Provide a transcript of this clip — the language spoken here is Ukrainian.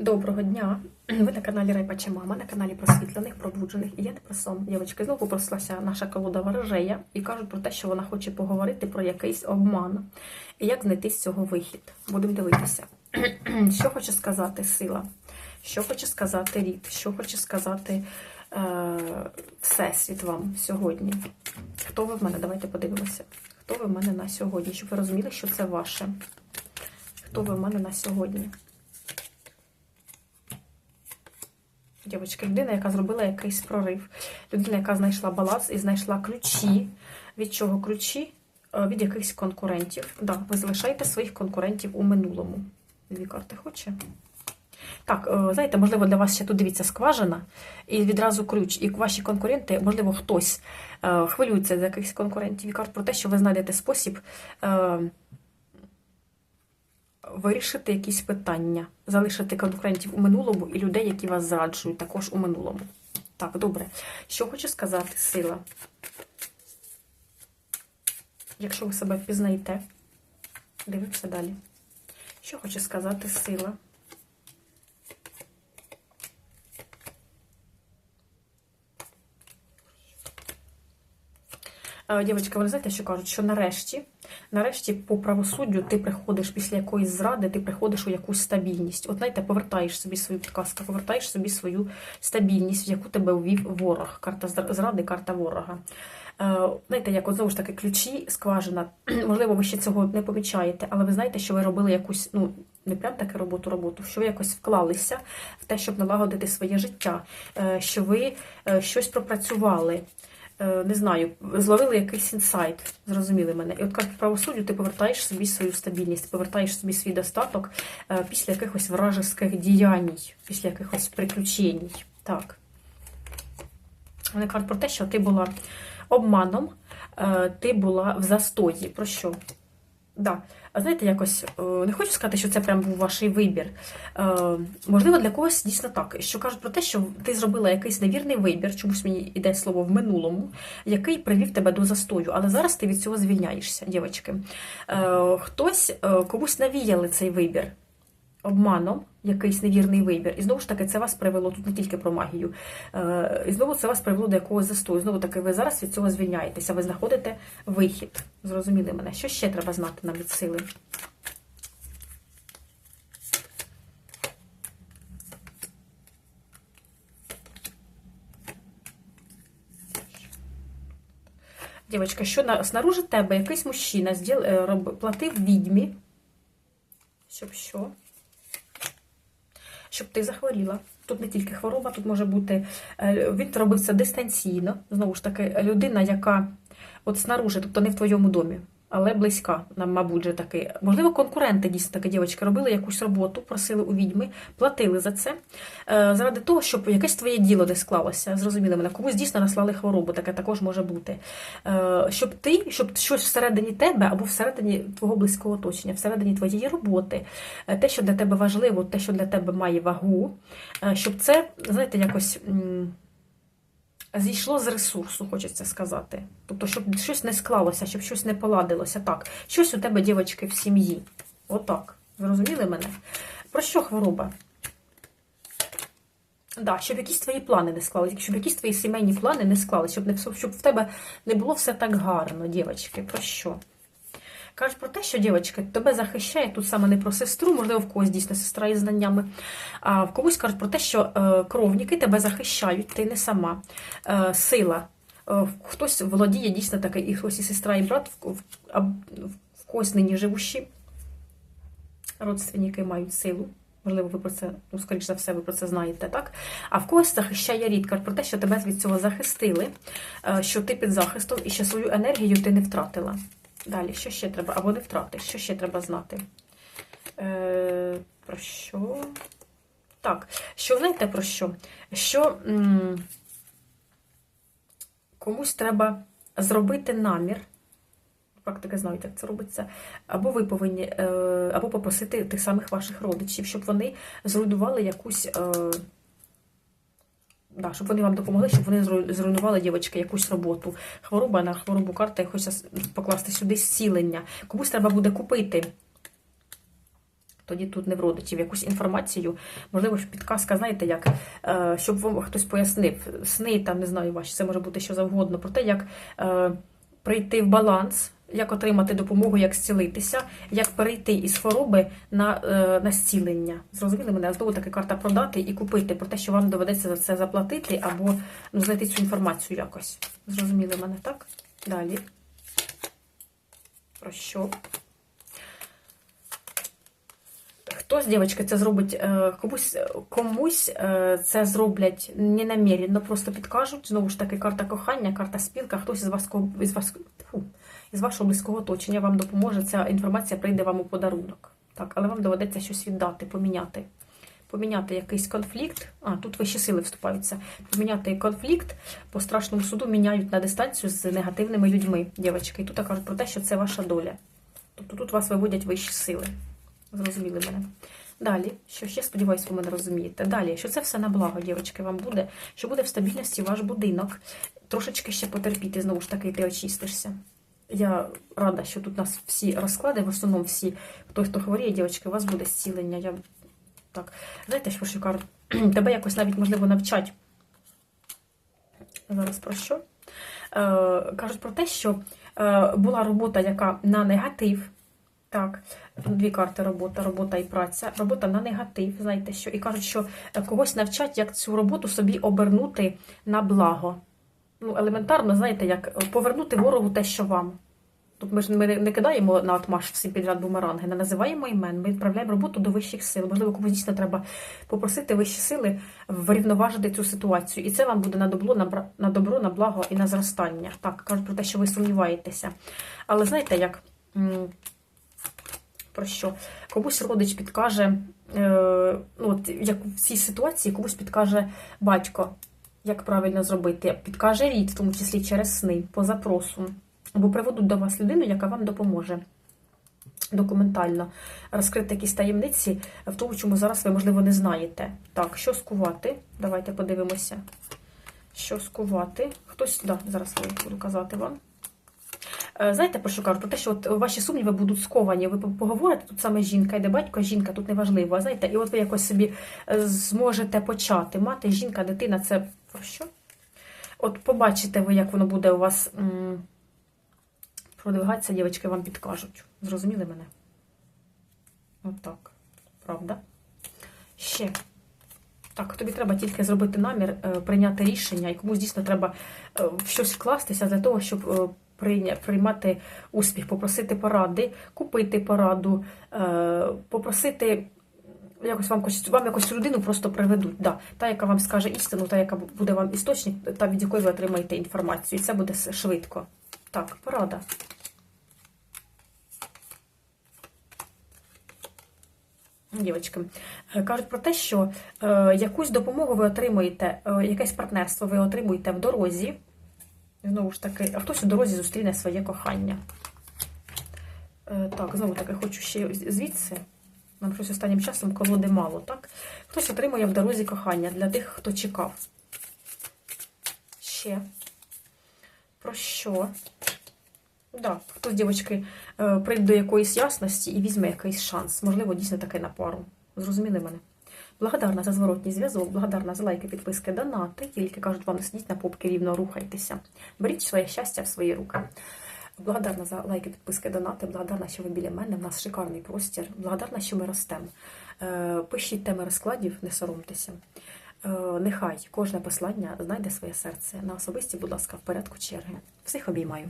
Доброго дня! Ви на каналі Райпача Мама, на каналі просвітлених, пробуджених. І я не про сон. Дівчатки, знову попросилася наша колода ворожея і кажуть про те, що вона хоче поговорити про якийсь обман. І як знайти з цього вихід. Будемо дивитися. Що хоче сказати сила? Що хоче сказати рід? Що хоче сказати е, Всесвіт вам сьогодні? Хто ви в мене? Давайте подивимося. Хто ви в мене на сьогодні? Щоб ви розуміли, що це ваше. Хто ви в мене на сьогодні? Дівчатка, людина, яка зробила якийсь прорив. Людина, яка знайшла баланс і знайшла ключі. Від чого ключі? Е, Від якихось конкурентів. Да, ви залишаєте своїх конкурентів у минулому. Дві карти хоче. Так, е, знаєте, можливо, для вас ще тут дивіться скважина, і відразу ключ. І ваші конкуренти, можливо, хтось е, хвилюється за якихось конкурентів і кажуть про те, що ви знайдете спосіб. Вирішити якісь питання, залишити конкурентів у минулому і людей, які вас зраджують, також у минулому. Так, добре. Що хочу сказати, сила? Якщо ви себе впізнаєте, дивимося далі. Що хоче сказати сила? Е, Дівчатка, ви знаєте, що кажуть, що нарешті, нарешті по правосуддю ти приходиш після якоїсь зради, ти приходиш у якусь стабільність. От знаєте, повертаєш собі свою підказку, повертаєш собі свою стабільність, в яку тебе увів ворог. Карта зради, карта ворога. Е, Знаєте, як от знову ж таки ключі, скважина. Можливо, ви ще цього не помічаєте, але ви знаєте, що ви робили якусь, ну, не прям таке роботу, роботу, що ви якось вклалися в те, щоб налагодити своє життя, е, що ви е, щось пропрацювали. Е, не знаю, зловили якийсь інсайт, зрозуміли мене. І от кажуть, правосуддю ти повертаєш собі свою стабільність, повертаєш собі свій достаток е, після якихось вражеських діянь, після якихось приключень. Так. Вони кажуть про те, що ти була обманом, е, ти була в застої. Про що? Да. Знаєте, якось е, не хочу сказати, що це прям був ваш вибір. Е, Можливо, для когось дійсно так. Що кажуть про те, що ти зробила якийсь невірний вибір, чомусь мені йде слово в минулому, який привів тебе до застою. Але зараз ти від цього звільняєшся, дівчатки. Е, Хтось комусь навіяли цей вибір. Обманом якийсь невірний вибір. І знову ж таки, це вас привело тут не тільки про магію. Е, І знову це вас привело до якогось застою. Знову таки, ви зараз від цього звільняєтеся, ви знаходите вихід. Зрозуміли мене. Що ще треба знати нам від сили? Дівчатка, що на, снаружи тебе якийсь мужчина зділ, е, роб, платив відьмі, щоб що? Щоб ти захворіла. Тут не тільки хвороба, тут може бути. е, Він робиться дистанційно. Знову ж таки, людина, яка от снаружи, тобто не в твоєму домі, але близька, нам, мабуть, же таки. Можливо, конкуренти дійсно такі дівчатки робили якусь роботу, просили у відьми, платили за це. е, Заради того, щоб якесь твоє діло не склалося. Зрозуміли мене, комусь дійсно наслали хворобу, таке також може бути. Е, Щоб ти, щоб щось всередині тебе або всередині твого близького оточення, всередині твоєї роботи, е, те, що для тебе важливо, те, що для тебе має вагу, щоб це, знаєте, якось. Зійшло з ресурсу, хочеться сказати. Тобто, щоб щось не склалося, щоб щось не поладилося. Так, щось у тебе, дівчатки, в сім'ї. Отак. Зрозуміли мене? Про що хвороба? Да, щоб якісь твої плани не склалися, щоб якісь твої сімейні плани не склалися, щоб, щоб в тебе не було все так гарно, дівчатки. Про що? Кажуть про те, що дівчатка тебе захищає тут саме не про сестру, можливо, в когось дійсно сестра із знаннями, а в комусь кажуть про те, що е, кровніки тебе захищають, ти не сама. Е, сила. Е, хтось володіє дійсно таке, і хтось і сестра, і брат, в, когось нині живущі родственники мають силу. Можливо, ви про це, ну, скоріш за все, ви про це знаєте, так? А в когось захищає рід, кажуть про те, що тебе від цього захистили, що ти під захистом і що свою енергію ти не втратила. Далі, що ще треба? Або не втратиш, що ще треба знати? Е, Про що? Так, що знаєте про що? Що комусь треба зробити намір. Практики знають, як це робиться. Або ви повинні, е, або попросити тих самих ваших родичів, щоб вони зруйнували якусь. Да, щоб вони вам допомогли, щоб вони зруйнували дівчатки якусь роботу. Хвороба на хворобу карти, хочеться покласти сюди зцілення. Комусь треба буде купити тоді тут не в родичів, якусь інформацію, можливо, підказка, знаєте, як, е, щоб вам хтось пояснив, сни там, не знаю, ваші, це може бути що завгодно, про те, як е, прийти в баланс, як отримати допомогу, як зцілитися, як перейти із хвороби на, е, на зцілення. Зрозуміли мене? Знову таки карта продати і купити, про те, що вам доведеться за це заплатити, або ну, знайти цю інформацію якось. Зрозуміли мене, так? Далі. Про що? Хтось, дівчатки, це зробить е, комусь, комусь е, це зроблять ненамірно, просто підкажуть. Знову ж таки, карта кохання, карта спілка, хтось із вас із вас фу, із вашого близького оточення вам допоможе. Ця інформація прийде вам у подарунок. Так, але вам доведеться щось віддати, поміняти. Поміняти якийсь конфлікт. А, тут вищі сили вступаються. Поміняти конфлікт по страшному суду міняють на дистанцію з негативними людьми, дівчатки. І тут я кажуть про те, що це ваша доля. Тобто тут вас виводять вищі сили. Зрозуміли мене. Далі, що ще сподіваюсь, ви мене розумієте. Далі, що це все на благо, дівчатки, вам буде, що буде в стабільності ваш будинок. Трошечки ще потерпіти, знову ж таки, ти очистишся. Я рада, що тут у нас всі розклади, в основному всі, хто хто хворіє, дівчатки, у вас буде зцілення. Я так. Знаєте, що що? Тебе якось навіть можливо навчать. Зараз про що? Е, кажуть про те, що е, була робота, яка на негатив. Так, дві карти робота, робота і праця. Робота на негатив, знаєте що? І кажуть, що е, когось навчать, як цю роботу собі обернути на благо. Ну, елементарно, знаєте, як е, повернути ворогу те, що вам. Тут ми ж ми не- кидаємо на отмаш всі підряд бумеранги, не називаємо імен, ми відправляємо роботу до вищих сил. Можливо, комусь дійсно треба попросити вищі сили врівноважити цю ситуацію. І це вам буде на добро, на, на добро, на благо і на зростання. Так, кажуть про те, що ви сумніваєтеся. Але знаєте, як. Про що? Комусь родич підкаже, е, ну, от, як в цій ситуації комусь підкаже батько, як правильно зробити. Підкаже рід, в тому числі через сни, по запросу. Або приведуть до вас людину, яка вам допоможе документально розкрити якісь таємниці в тому, чому зараз ви, можливо, не знаєте. Так, що скувати? Давайте подивимося. Що скувати? Хтось, да, зараз я буду казати вам. Е, Знаєте, про що кажу? Про те, що от ваші сумніви будуть сковані. Ви поговорите, тут саме жінка, йде батько, жінка, тут неважливо. Знаєте, і от ви якось собі е, зможете почати. Мати, жінка, дитина це про що? От побачите ви, як воно буде у вас продвигатися, дівчатки вам підкажуть. Зрозуміли мене? Отак. Правда? Ще. Так, тобі треба тільки зробити намір, е, прийняти рішення, і комусь дійсно треба е, в щось вкластися для того, щоб е, приймати успіх, попросити поради, купити пораду, попросити. Якось вам вам якось людину просто приведуть. Да. Та, яка вам скаже істину, та, яка буде вам істочник, та від якої ви отримаєте інформацію. І це буде швидко. Так, порада. Дівчатки, е, кажуть про те, що е, якусь допомогу ви отримуєте, е, якесь партнерство ви отримуєте в дорозі. Знову ж таки, а хтось у дорозі зустріне своє кохання. Е, так, знову таки, хочу ще звідси. Нам щось останнім часом колоди мало, так? Хтось отримує в дорозі кохання для тих, хто чекав. Ще. Про що? Да, хтось, дівчатки, е, прийде до якоїсь ясності і візьме якийсь шанс. Можливо, дійсно таке на пару. Зрозуміли мене? Благодарна за зворотній зв'язок, благодарна за лайки, підписки, донати. Тільки кажуть, вам сидіть на попки, рівно рухайтеся. Беріть своє щастя в свої руки. Благодарна за лайки, підписки, донати. Благодарна, що ви біля мене. В нас шикарний простір. Благодарна, що ми ростемо. Е, Пишіть теми розкладів, не соромтеся. Е, Нехай кожне послання знайде своє серце. На особисті, будь ласка, в порядку черги. Всіх обіймаю.